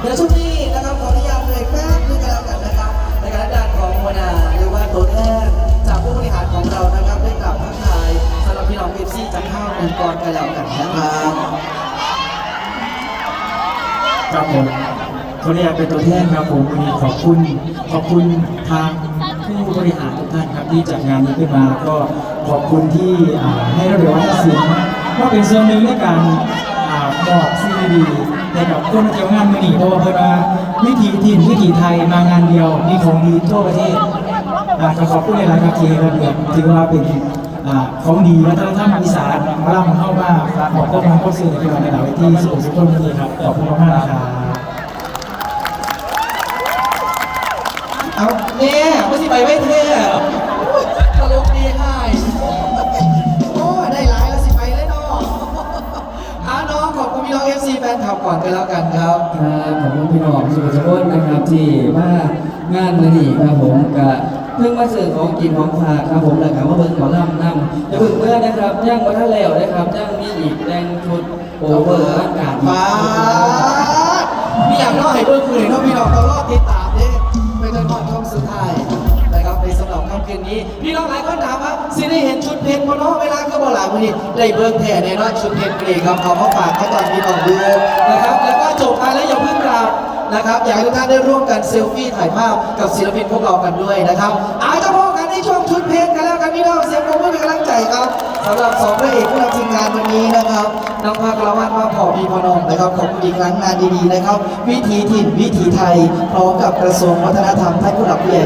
เดี๋ยวช่วงนี้นะครับขออนุญาตเลยคป๊บนึงก็แล้วกันนะครับในการด้านของหัวนาหรือว่าตัวแทนจากผู้บริหารของเรานะครับได้กล่าวทักทายสำหรับพี่น้องเอฟซีจากข้าวองค์กรกันแล้วกันนะครับครับผมคนนี้เป็นตัวแทนครับผมวันนี้ขอบคุณขอบคุณทางผู้บริหารทุกท่านครับที่จัดงานนี้ขึ้นมาก็ขอบคุณที่ให้เราเบียบวัฒเสียงว่าเป็นส่วนหนึ่งในการ ให้กับคนเกี่ยวงานมือหนีเพราะว่าเพื่อนมาวิถีถิ่นวิถีไทยมางานเดียวมีของดีทั่วประเทศอ่าก็ขอบคุณในหลายๆครับที่ให้ระเบียบถือว่าเป็นอ่าของดีวัฒนธรรมอีสานมาล่ำเข้ามาฝากบอกพวกน้องพวกสื่อในวันในหลายที่สุขสุขคนนี้ครับขอบคุณมากๆนะครับเอาเนี่ยไม่ใช่ไปไม่เท่ตลกดีให้ อบคุณพี่น้องเอฟซีแฟนคลับก่อนกันแล้วกันครับ ครับขอบคุณพี่น้องสุขสุขนะครับที่มางานมือนี้ครับผมกะเพิ่งมาซื้อของกินของฝากครับผมแล้วก็มาเบิ่งหมอลำนำอย่าเพิ่งเมื่อนะครับย่างมาท่าแล้วนะครับย่างมีอีกแดงชุดโอเวอร์อากาศมาพี่อยากน้องให้เบิ้งมือหน่อยเน้องพี่น้องต้องรอติดตาม พี่น้องหลายคนถามว่าสิได้เห็นชุดเพชรบนน้องเวลาก็บ่หลายมือนี้ได้เบิ้งแท่แน่นอนชุดเพชรเกรย์ครับเอามาฝากเขาตอนพี่น้องดูนะครับ แล้วก็จบมาแล้วอย่าเพิ่งกลับนะครับ อยากให้ทุกท่านได้ร่วมกันเซลฟี่ถ่ายภาพกับศิลปินพวกเรากันด้วยนะครับอาจจะพบกันในช่วงชุดเพชรกันแล้วกันพี่น้องเสียงปรบมือเป็นกำลังใจครับสำหรับสองพระเอกผู้นำทีมงานวันนี้นะครับน้องภาคละวันมาพอพีพอนองนะครับขอบคุณอีกครั้งงานดีๆนะครับ วิถีถิ่นวิถีไทยพร้อมกับกระทรวงวัฒนธรรมท่านผู้หลักผู้ใหญ่